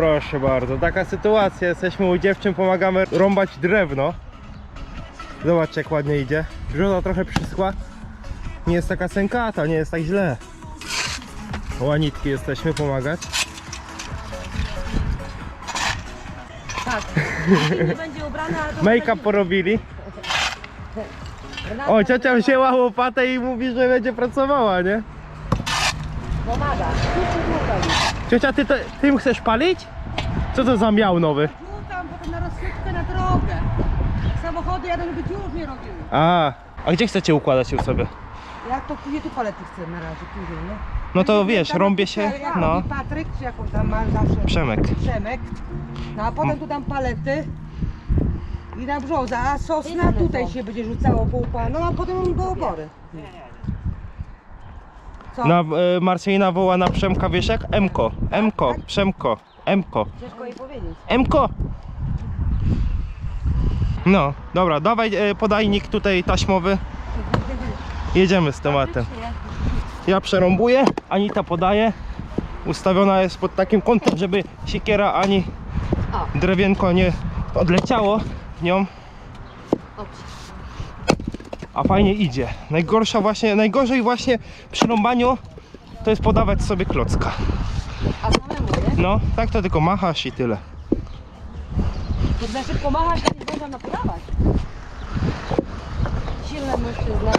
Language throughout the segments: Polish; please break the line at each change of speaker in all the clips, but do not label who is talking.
proszę bardzo, taka sytuacja. Jesteśmy u dziewczyn, pomagamy rąbać drewno. Zobaczcie jak ładnie idzie. Brzoza trochę przyschła. Nie jest taka sękata, nie jest tak źle. Łanitki jesteśmy pomagać.
Tak. Nie będzie ubrana, ale to
Make-up porobili. O, ciocia wzięła łopatę i mówi, że będzie pracowała, nie?
pomaga.
Ciocia, ty to, tym chcesz palić? Co to za miał nowy?
Rzucam potem na rozsypkę na drogę. Samochody jadą, żeby ci już nie robiły.
A, a gdzie chcecie układać ją sobie?
Jak to później tu palety chcę na razie, później, nie?
No to
Później
wiesz,
tam
rąbię się,
jak
no.
Patryk, czy jak on tam ma zawsze?
Przemek.
Przemek. No a potem tu dam palety. I na brzoza, a sosna tutaj się będzie rzucało po upał. No a potem do obory. Co?
Na, e, Marcelina woła na Przemka, wiesz jak? Emko, Emko, Przemko, Emko,
Ciężko jej powiedzieć.
Emko! No, dobra, dawaj e, podajnik tutaj taśmowy. Jedziemy z tematem. Ja przerąbuję, Anita podaje. Ustawiona jest pod takim kątem, żeby siekiera ani
O.
drewienko nie odleciało w nią. A fajnie idzie. Najgorsza właśnie, najgorzej właśnie przy rąbaniu to jest podawać sobie klocka.
A samemu, nie?
No, tak to tylko machasz i tyle.
To za szybko machać, to nie można podawać. Silny mężczyzna.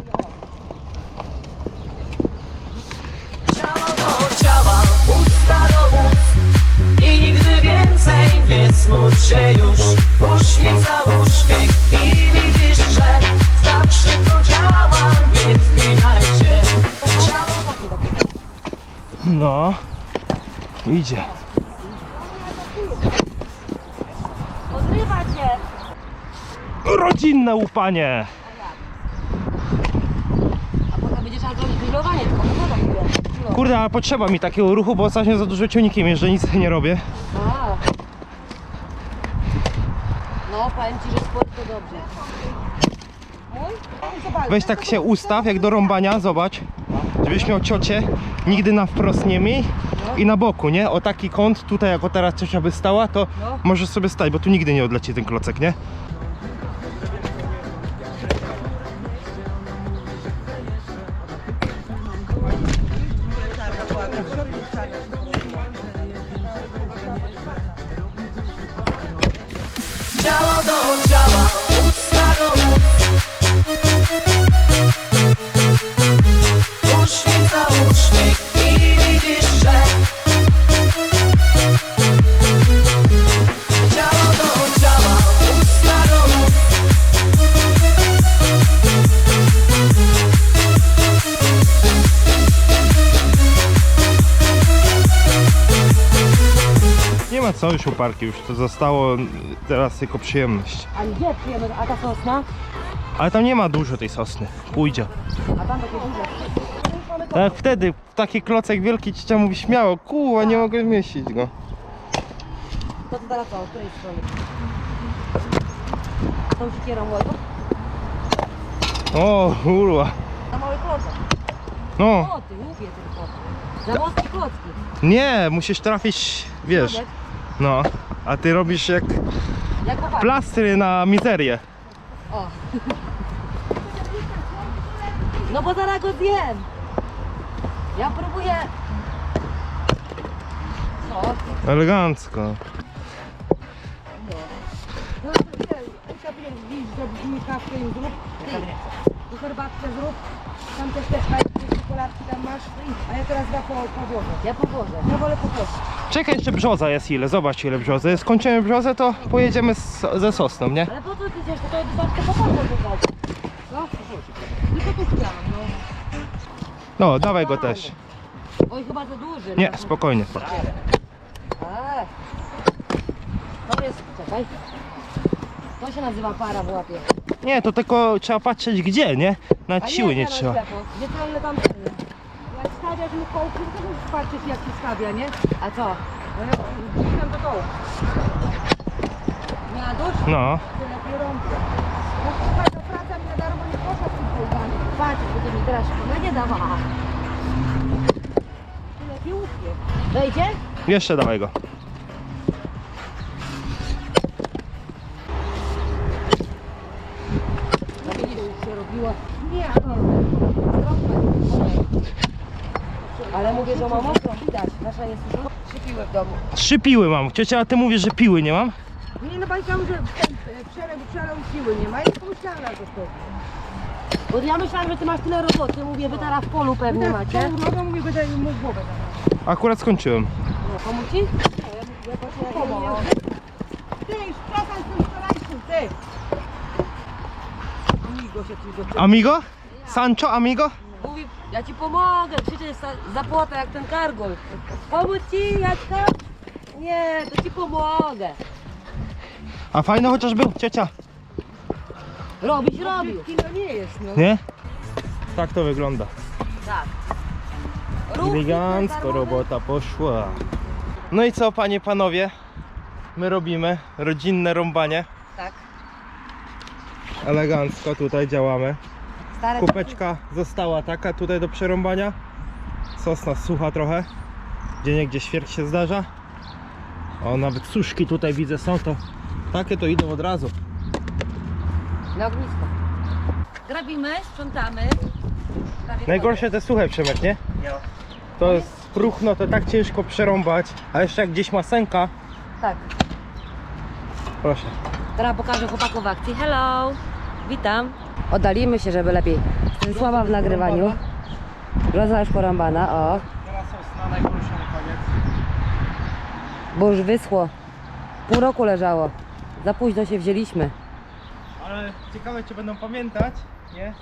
Do ciała, usta do ust I nigdy więcej nie smuć się już Uśmiech za uśmiech i widzisz, że
No, idzie.
Odrywa cię!
Rodzinne łupanie.
A potem będzie trzeba zrobić grillowanie, tylko woda chwilę.
Kurde, ale potrzeba mi takiego ruchu, bo ostatnio za dużo ciągnikiem jeżdżę, nic nie robię.
A. No, powiem ci, że sport to dobrze.
Weź tak się ustaw, jak do rąbania, zobacz. Żebyś miał ciocie, nigdy na wprost nie miej i na boku, nie? O taki kąt, tutaj jako teraz ciocia by stała, to
No.
możesz sobie stać, bo tu nigdy nie odleci ten klocek, nie? Co już uparki, już to zostało teraz tylko przyjemność.
A gdzie przyjemy? A ta sosna?
Ale tam nie ma dużo tej sosny, pójdzie.
A tam takie duże.
Tak jak wtedy, taki klocek wielki ciocia mówi śmiało, kurwa, nie mogę zmieścić go.
To ty teraz co? Z której strony? Tą siekierą mojego?
O, kurwa.
Na mały klocek.
No,
O, ty lubię tylko. Za mocne klocki.
nie, musisz trafić, wiesz,
Środek.
No. A ty robisz jak
Jak popatrz.
plastry na mizerię.
O. No bo zaraz go zjem. Ja próbuję. Co?
Elegancko.
No to nie, Usia wiesz, zrobić mi kawkę i zrób. Ty, tu herbatkę zrób. Tam też też fajne czekoladki tam masz. A ja teraz ja po, położę. Ja położę. Ja wolę położyć.
Czekaj, jeszcze brzoza jest ile, zobacz ile brzozy. Skończymy brzozę, to pojedziemy z, ze sosną, nie?
Ale po co ty idziesz? To to wystarczy po prostu wygrać. No? Tylko tu chciałam, no.
No, dawaj go też.
Oj, chyba za duży.
Nie,
no.
spokojnie.
A, to jest, czekaj. To się nazywa para w łapie.
Nie, to tylko trzeba patrzeć gdzie, nie?
A
Na siły nie
na
trzeba.
ślepo. Gdzie celne tam celne. Jak stawiasz mu kołki, to musisz patrzeć jak się stawia, nie? A co? No jak wrzucam do dołu. Na dusz?
No.
To lepiej rąbię. No słuchaj, to praca mi na darmo nie poszła z tym kołkami. Patrz, bo ty mi teraz nie dawała. To lepiej uśmiech. Wejdzie?
Jeszcze dawaj go.
zrobiła. Nie, nie. Ale mówię, że ma mokro, widać. Nasza nie słyszała. Przypiły w domu.
Trzy piły mam. Ciocia, a ty mówisz, że piły nie mam?
Nie no pani tam, że ten e, przelał siły nie ma i pomyślałam na to. Bo ja myślałam, że ty masz tyle roboty, mówię, wy teraz w polu pewnie macie. No mówię, będę mu głowę zabrać.
Akurat skończyłem.
No, pomóc ci? Pomogę. Ty, już przestań z tym wczorajszym, ty! Amigo się tu do
Amigo? Sancho, amigo?
Ja ci pomogę, krzyczę za- zapłata jak ten kargol. Pomóc ci, Jacka? Nie, to ci pomogę.
A fajny chociaż był, ciocia.
Robić robił. Kilo nie jest, no.
Nie? Tak to wygląda.
Tak.
Elegancko robota poszła. No i co, panie, panowie? My robimy rodzinne rąbanie.
Tak.
Elegancko tutaj działamy.
Stare
Kupeczka została taka tutaj do przerąbania. Sosna sucha trochę. Gdzie niegdzie świerk się zdarza. O, nawet suszki tutaj widzę są, to takie to idą od razu.
Na ognisko. Grabimy, sprzątamy. Prawie
Najgorsze te suche Przemek, nie? To jest próchno, to tak ciężko przerąbać. A jeszcze jak gdzieś ma sęka,
koniec. Tak.
proszę.
Teraz pokażę chłopaków w akcji. Hello! Witam. Oddalimy się, żeby lepiej. Słaba w nagrywaniu. Groza już porąbana, o.
Teraz sosna najgorsza na koniec.
Bo już wyschło. Pół roku leżało. Za późno się wzięliśmy.
Ale ciekawe czy będą pamiętać, nie?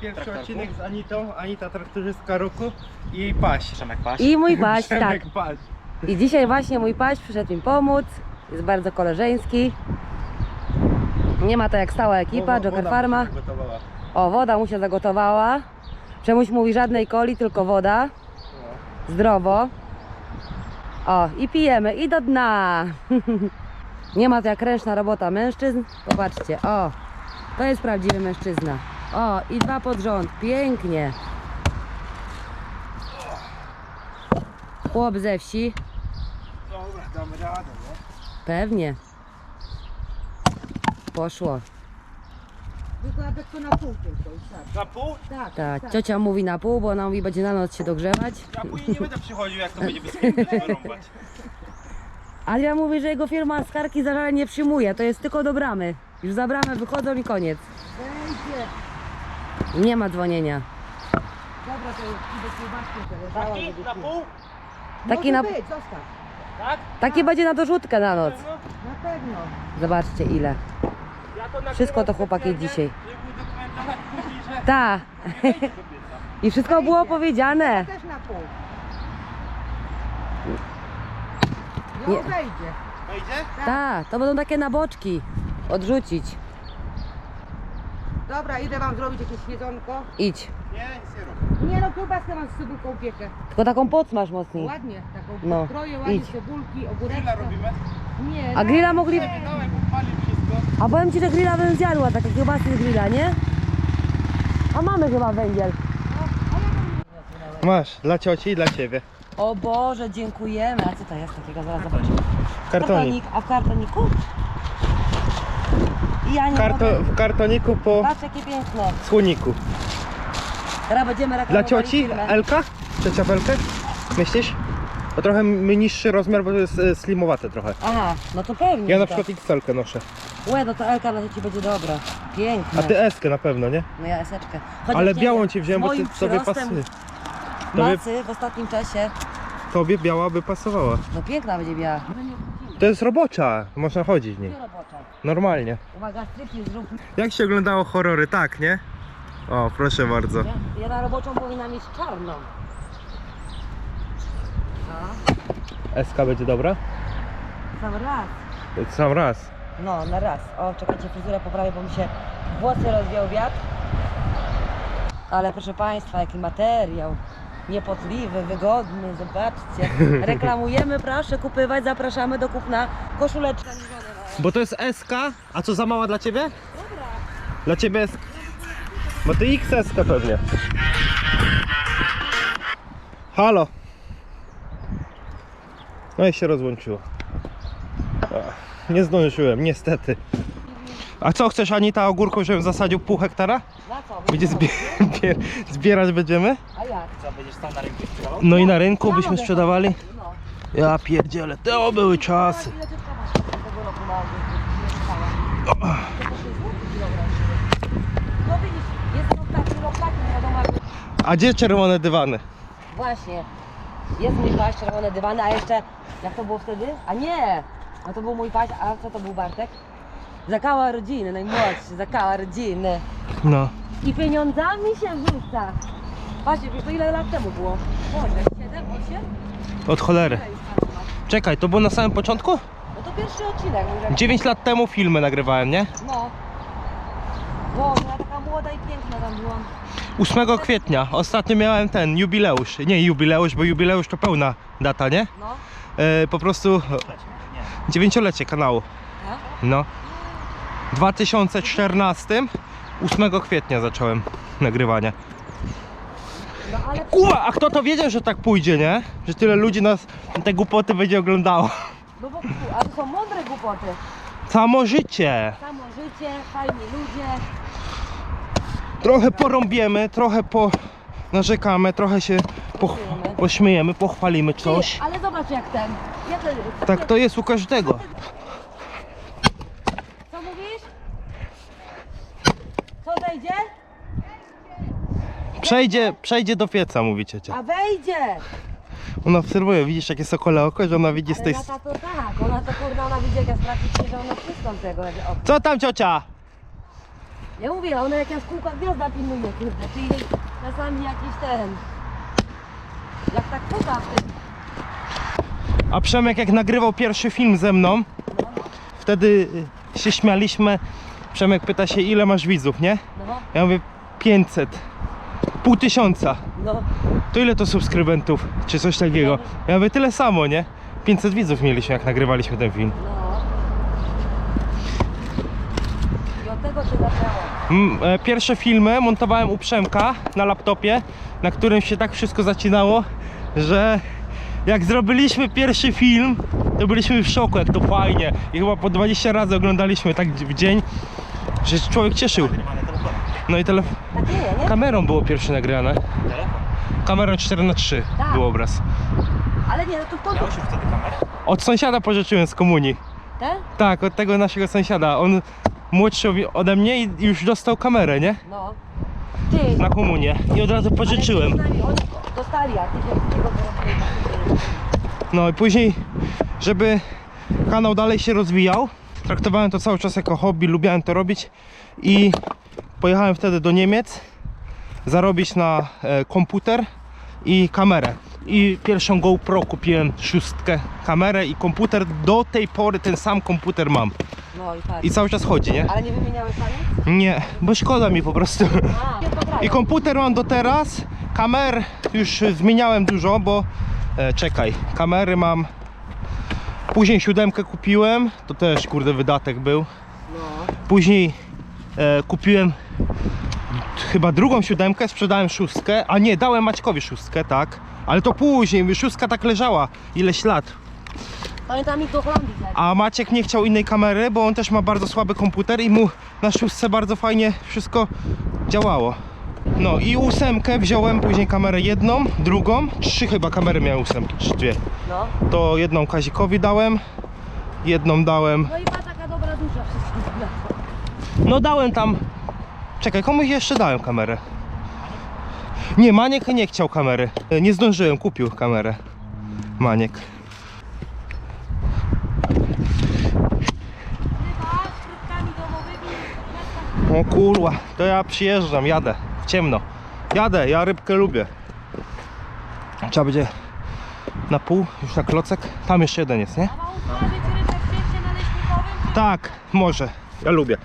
Pierwszy
Traktorku?
odcinek z Anitą, Anita traktorzystka roku i jej paś.
Przemek Paś.
I mój paś, tak.
Przemek paś.
I dzisiaj właśnie mój paś przyszedł mi pomóc. Jest bardzo koleżeński. Nie ma to jak stała ekipa, Joker Farma. O, woda mu się zagotowała. Czemuś mówi żadnej coli, tylko woda. Zdrowo. O, i pijemy, i do dna. Nie ma to jak ręczna robota mężczyzn. Popatrzcie, o, to jest prawdziwy mężczyzna. O, i dwa pod rząd, pięknie. Chłop ze wsi,
Dobra, damy radę, nie?
pewnie. Poszło.
Wykładek to na pół tylko już tak.
Na pół?
Tak,
Tak, ciocia mówi na pół, bo ona mówi, będzie na noc się dogrzewać.
Ja później nie będę przychodził jak to będzie bez żeby rąbać.
Adrian mówi, że jego firma skarki za żale nie przyjmuje, to jest tylko do bramy. Już za bramę wychodzą i koniec.
Wejdzie.
Nie ma dzwonienia.
Dobra, to idę dała, żeby
na pół?
Taki
Może
na,
być, zostaw.
Tak?
taki będzie na dorzutkę na noc.
Na pewno.
Zobaczcie ile. Wszystko to chłopaki dzisiaj.
Żeby udokumentować później, że
Ta. I wszystko było powiedziane.
Też na pół.
Nie.
No wejdzie.
wejdzie?
Ta, to będą takie naboczki. Odrzucić.
Dobra, idę wam zrobić jakieś jedzonko.
Idź.
Nie, nic nie robię.
Nie no, kiełbaskę mam z cebulką piekę.
Tylko taką poc mocniej.
Ładnie, taką
No,
kroję, ładnie
idź.
cebulki.
Grilla robimy.
Nie,
A grilla mogli...
Nie, dałem, podpalił wszystko.
A powiem ci, że grilla bym zjadła, takie kiełbasy z grilla, nie? A mamy chyba węgiel.
Masz, dla cioci i dla ciebie.
O Boże, dziękujemy. A co to jest takiego? Zaraz zobaczymy.
Kartonik.
A w kartoniku? I ja nie
Karto,
mogę.
w kartoniku po
Patrz jakie piękne.
słoniku.
Teraz będziemy
Dla
reklamowali
cioci
firmę.
Elka? Ciocia w Elkę? Myślisz? To trochę m- niższy rozmiar, bo to jest e, slimowate trochę.
Aha, no to pewnie.
Ja na
że
przykład XL noszę.
Łe, no to Elka na ci będzie dobra. Piękne.
A ty Eskę na pewno, nie?
No ja eseczkę.
Ale
nie
białą ci wziąłem, bo ty
moim
sobie
przyrostem
pasuje. Tobie,
Macy w ostatnim czasie.
tobie biała by pasowała.
No piękna będzie biała.
To jest robocza, można chodzić w niej.
Nie robocza.
Normalnie.
Uwaga, striptease zrób.
Jak się oglądało horrory, tak, nie? O, proszę bardzo.
Ja, ja na roboczą powinnam mieć czarną. No,
SK będzie dobra?
sam raz.
Sam raz.
No, na raz. O, czekajcie, fryzurę poprawię, bo mi się włosy rozwiał wiatr. Ale proszę Państwa, jaki materiał. Niepotliwy, wygodny, zobaczcie. Reklamujemy, proszę kupywać, zapraszamy do kupna koszuleczka.
Bo to jest SK, a co za mała dla ciebie? Dobra. Dla ciebie jest... Bo ty XS pewnie. Halo. No i się rozłączyło. Ach, Nie zdążyłem, niestety. A co chcesz Anita ogórków, żebym zasadził pół hektara?
Na co?
Będzie zbie zbier zbierać będziemy?
A jak?
Co, będziesz tam na rynku sprzedawał?
No i na rynku byśmy sprzedawali.
No.
Ja pierdzielę, to były czasy. A gdzie czerwone dywany?
Właśnie. Jest mój paś, czerwone dywany, a jeszcze... Jak to było wtedy? A nie! No to był mój paś, a co to był Bartek? Zakała rodziny, najmłodszy, zakała rodziny.
No.
I pieniądzami się rzuca. Właśnie, wiesz, to ile lat temu było? Może, 7, 8?
Od cholery. Czekaj, to było na samym początku?
No to pierwszy odcinek. mówię.
9 lat temu filmy nagrywałem, nie?
No. No, ja taka młoda i piękna tam byłam.
8 kwietnia. Ostatnio miałem ten jubileusz. Nie jubileusz, bo jubileusz to pełna data, nie?
No.
E, po prostu. Dziewięciolecie kanału.
Tak?
No. W 2014 8 kwietnia zacząłem nagrywanie.
No ale
Kuba, a kto to wiedział, że tak pójdzie, nie? Że tyle ludzi nas te głupoty będzie oglądało.
No bo a to są mądre głupoty.
Samo życie.
Samo życie, fajni ludzie.
Trochę porąbiemy, trochę po narzekamy, trochę się poch pośmiejemy, pochwalimy coś.
Ty, ale zobacz jak ten.
Tak to jest u każdego.
Co mówisz? Co wejdzie?
Przejdzie, przejdzie do pieca, mówi ciocia.
A wejdzie!
Ona obserwuje, widzisz jakie sokole oko, że ona widzi z
Ale
tej...
lata to tak, ona to kurna, ona widzi jak ja praktycznie, że ona wszystko tego jak o.
Co tam ciocia?
Ja mówię, ona jak ja z kółka gwiazda pilnuje, kurde, czyli czasami jakiś ten... Jak tak puka w tym.
A Przemek jak nagrywał pierwszy film ze mną, wtedy się śmialiśmy. Przemek pyta się ile masz widzów, nie?
No,
Ja mówię 500. Pół tysiąca.
no.
To ile to subskrybentów? Czy coś takiego? Ja mówię tyle samo, nie? 500 widzów mieliśmy jak nagrywaliśmy ten film.
No. I od tego się zaczęło.
Mm, e, Pierwsze filmy montowałem u Przemka na laptopie, na którym się tak wszystko zacinało, że jak zrobiliśmy pierwszy film, to byliśmy w szoku, jak to fajnie. I chyba po 20 razy oglądaliśmy tak w dzień, że się człowiek cieszył.
Telefon.
No i tele...
Tak nie, nie?
kamerą było pierwsze nagrane.
Telefon.
Kamerą 4 na 3
Tak.
był obraz.
Ale nie, no to to...
Miałeś już wtedy kamerę?
Od sąsiada pożyczyłem z komunii.
Te?
Tak, od tego naszego sąsiada. On młodszy ode mnie i już dostał kamerę, nie?
No. Ty,
Na komunię. I od razu pożyczyłem.
Ale oni dostali, a ty się z tego porobiłeś.
No i później, żeby kanał dalej się rozwijał, traktowałem to cały czas jako hobby, lubiałem to robić i pojechałem wtedy do Niemiec zarobić na e, komputer i kamerę. I pierwszą GoPro kupiłem szóstkę, kamerę i komputer. Do tej pory ten sam komputer mam
No i tak.
i cały czas chodzi, nie?
Ale nie wymieniałeś pani?
Nie, bo szkoda mi po prostu.
A.
I komputer mam do teraz. Kamer już zmieniałem dużo, bo e, czekaj, kamery mam. Później siódemkę kupiłem, to też kurde wydatek był.
No.
Później e, kupiłem chyba drugą siódemkę, sprzedałem szóstkę, a nie, dałem Maćkowi szóstkę, tak. Ale to później, szóstka tak leżała ileś lat.
Pamiętam ich do Holandii tak.
A Maciek nie chciał innej kamery, bo on też ma bardzo słaby komputer i mu na szóstce bardzo fajnie wszystko działało. No i ósemkę wziąłem, później kamerę jedną, drugą, trzy chyba kamery miałem ósemki, czy dwie.
No.
To jedną Kazikowi dałem, jedną dałem,
No i ma taka dobra dusza
no dałem tam, czekaj, komuś jeszcze dałem kamerę. Nie, Maniek nie chciał kamery, nie zdążyłem, kupił kamerę. Maniek. O kurwa, to ja przyjeżdżam, jadę ciemno. Jadę, ja rybkę lubię. Trzeba będzie na pół, już na klocek. Tam jeszcze jeden jest, nie? Tak, może. Ja lubię.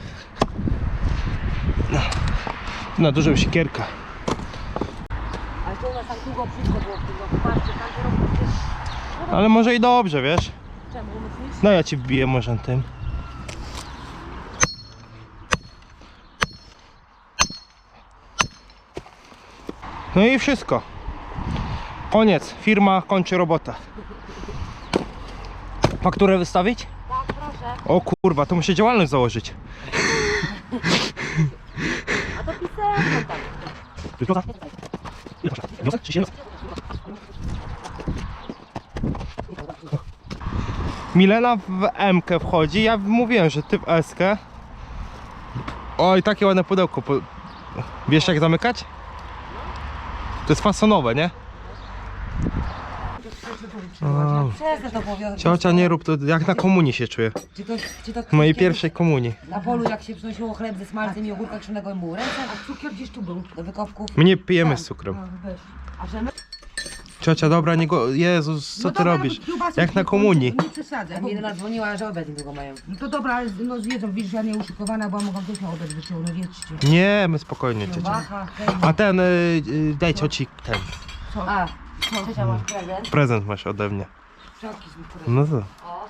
Na dużą siekierkę.
Ale to u nas długo wszystko było w tym roku. Patrzcie, tamty rok przecież...
Ale może i dobrze, wiesz?
Czemu?
No ja ci wbiję może tym. No i wszystko. Koniec. Firma kończy robotę. Fakturę wystawić?
Tak, proszę.
O kurwa, to muszę działalność założyć.
A to pisałem.
Milena w M wchodzi, ja mówiłem, że ty w S. -kę. Oj, takie ładne pudełko. Wiesz jak zamykać? To jest fasonowe, nie? O,
Przestań to
ciocia nie rób to, jak na komunii się czuję.
Czy to, czy to
W mojej pierwszej komunii.
Na polu jak się przynosiło chleb ze smalcem i ogórka krzyżonego i mu ręce, a cukier gdzieś tu był. Do wykopków.
My nie pijemy z cukrem.
A, weź. A że my...
Ciocia, dobra, nie go... Jezus, co
No
ty
dobra,
robisz?
no kiełbasy
Jak na
nie-
komunii.
Nie przesadzaj.
Bo,
Bo...
dzwoniła, że obiad niedługo mają.
No to dobra, ale no zjedzą, widzisz, ja nie uszykowana, bo mogą też na obiad wyciągnąć, wiedzcie.
Nie, my spokojnie, ciocia.
Hej.
A ten, y, y, daj cioci ten.
A, ciocia masz prezent?
Prezent masz ode mnie.
Szafki z mikro.
No to.
O,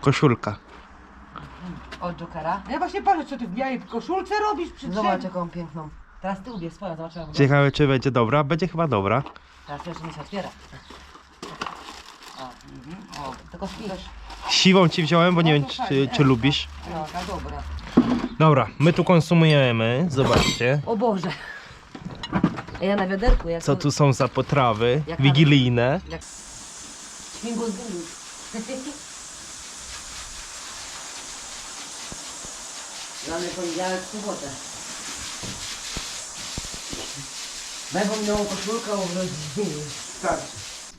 Koszulka.
od Jokera.
Ja właśnie patrzę, co ty w białej koszulce robisz przy
Zobacz jaką piękną. Teraz ty ubierz swoją, zobaczymy.
Ciekawe, czy będzie dobra. Będzie chyba dobra.
Teraz jeszcze nie się otwiera. O, mhm. o, tylko.
Siwą ci wziąłem, bo nie wiem, czy, czy lubisz.
No, tak dobra.
Dobra, my tu konsumujemy. Zobaczcie,
O Boże. A ja na wiaderku, jak
co
to-
tu są za potrawy
Jaka-
wigilijne.
Jak... Śmigus. Mamy poniedziałek, sobotę. Będą minęło koszulkę.
Tak.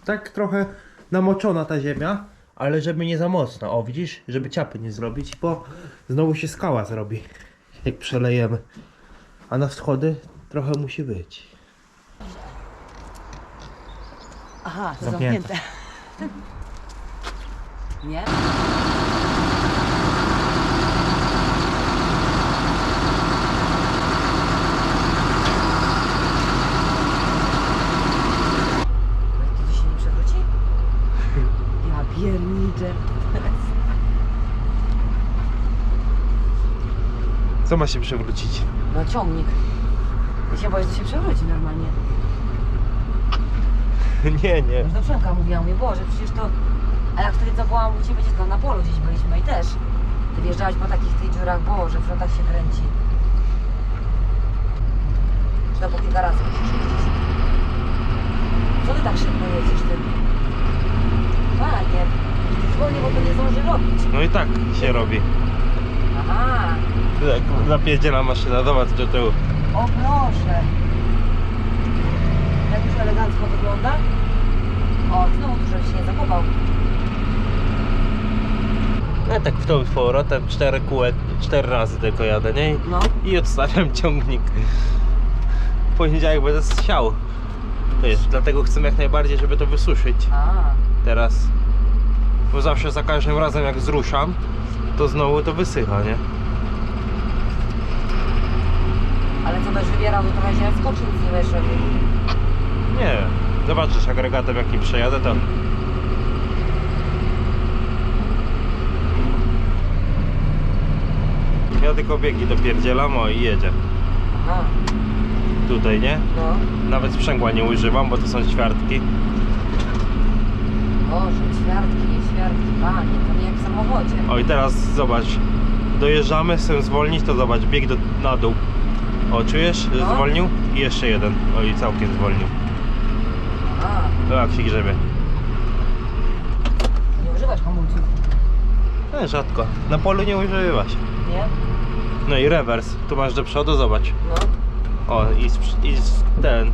Tak trochę namoczona ta ziemia, ale żeby nie za mocno. O, widzisz? Żeby ciapy nie zrobić, bo znowu się skała zrobi, jak przelejemy. A na wschody trochę musi być.
Aha, to
Zamknięte.
zamknięte. Nie? To się nie przewróci? Ja pierniczę.
Co ma się przewrócić?
No ciągnik. Ja się boję, że się przewróci normalnie.
nie, nie.
Już do Przemka mówiła, mówię, Boże, przecież to... A jak wtedy byłam u Ciebie, tam na polu gdzieś byliśmy i też. Ty wjeżdżałaś po takich tych dziurach, Boże, w tak się kręci. Czy to po kilka razy musisz jeździć? Co Ty tak szybko jedziesz, Ty? Panie, Ty zwolnij, bo to nie zdąży robić.
No i tak się robi.
Aha,
napierdziela maszyna, zobacz do tyłu.
o proszę. Jak już elegancko wygląda? O, znowu żebyś się nie zakopał.
No tak w tą z powrotem, cztery kółek, cztery razy tylko jadę, nie?
No.
I odstawiam ciągnik. W poniedziałek będę siał. Wiesz, dlatego chcę jak najbardziej, żeby to wysuszyć
A,
teraz. Bo zawsze za każdym razem jak zruszam, to znowu to wysycha, nie?
Ale co będziesz wybierał, to trochę się skoczy, nic nie będziesz robił.
Nie, zobaczysz agregatem jakim przejadę to Ja tylko biegi dopierdzielam o i jedzie
Aha,
Tutaj, nie?
no.
Nawet sprzęgła nie używam, bo to są ćwiartki
Boże, ćwiartki, nie ćwiartki, panie, to nie jak w samochodzie.
O i teraz zobacz Dojeżdżamy, chcę zwolnić, to zobacz, bieg do, na dół O, czujesz,
No.
zwolnił? I jeszcze jeden, o i całkiem zwolnił
A,
O, jak się grzebie
nie używasz hamulców,
E, rzadko, na polu nie używasz
nie?
No i rewers, tu masz do przodu, zobacz
No,
O, i, i ten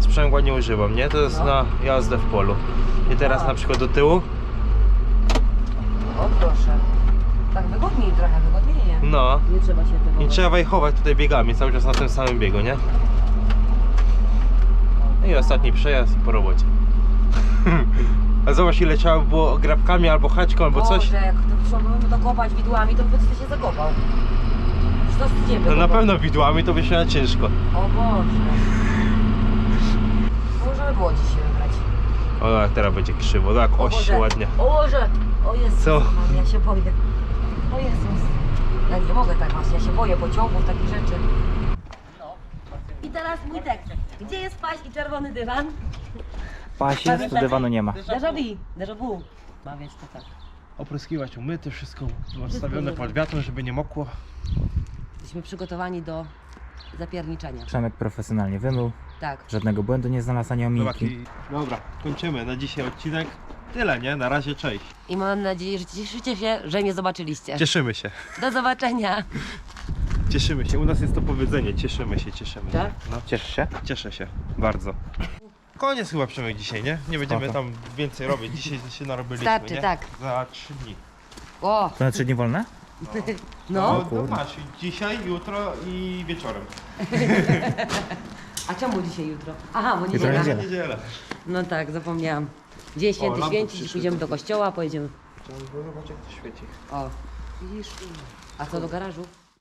sprzęgła nie używam, nie? To jest
No.
na jazdę w polu. I teraz
A.
na przykład do tyłu,
o proszę. Tak wygodniej trochę, wygodniej.
No.
Nie trzeba się tego...
Nie trzeba wejchować tutaj biegami, cały czas na tym samym biegu, nie? No i ostatni przejazd i po robocie. A zobacz ile trzeba by było grabkami albo haczką albo coś.
Boże, jak to trzeba było dokopać widłami, to by się zakopał. Już to z ciebie.
No na pewno widłami to by się ciężko.
O Boże. Możemy było dziś się wybrać.
O, jak teraz będzie krzywo, tak,
O
oś
Boże.
ładnie.
O Boże! O Jezus,
Co?
Ja się boję. O Jezus. Ja nie mogę tak właśnie, ja się boję pociągów, takich rzeczy. I teraz mój tekst. Gdzie jest paś i czerwony dywan?
Paś jest, tu dywanu nie ma.
Déjà vu, déjà vu. Ma więc to tak.
Opryskiwać umyty, wszystko odstawione pod wiatrem, żeby nie mokło.
Jesteśmy przygotowani do zapierniczenia.
Przemek profesjonalnie wymył,
Tak.
żadnego błędu nie znalazł ani ominki.
Dobra, kończymy na dzisiaj odcinek. Tyle, nie? Na razie cześć.
I mam nadzieję, że cieszycie się, że mnie zobaczyliście.
Cieszymy się.
Do zobaczenia.
Cieszymy się. U nas jest to powiedzenie. Cieszymy się, cieszymy się.
Tak?
No,
Cieszysz się?
cieszę się. Bardzo. Koniec chyba Przemek dzisiaj, nie? Nie będziemy
Spoko.
tam więcej robić. Dzisiaj się narobiliśmy,
Starczy,
nie?
tak.
Za trzy dni.
O,
To na trzy dni wolne?
no.
no masz. Dzisiaj, jutro i wieczorem.
A czemu dzisiaj, jutro? Aha, bo
Jutro
niedziela.
niedziela.
Niedzielę.
No tak, zapomniałam. Dzień święty
lampy
święcić,
przyszły.
pójdziemy do kościoła, pojedziemy.
Było zobaczyć jak to świeci.
O, widzisz? A co do garażu?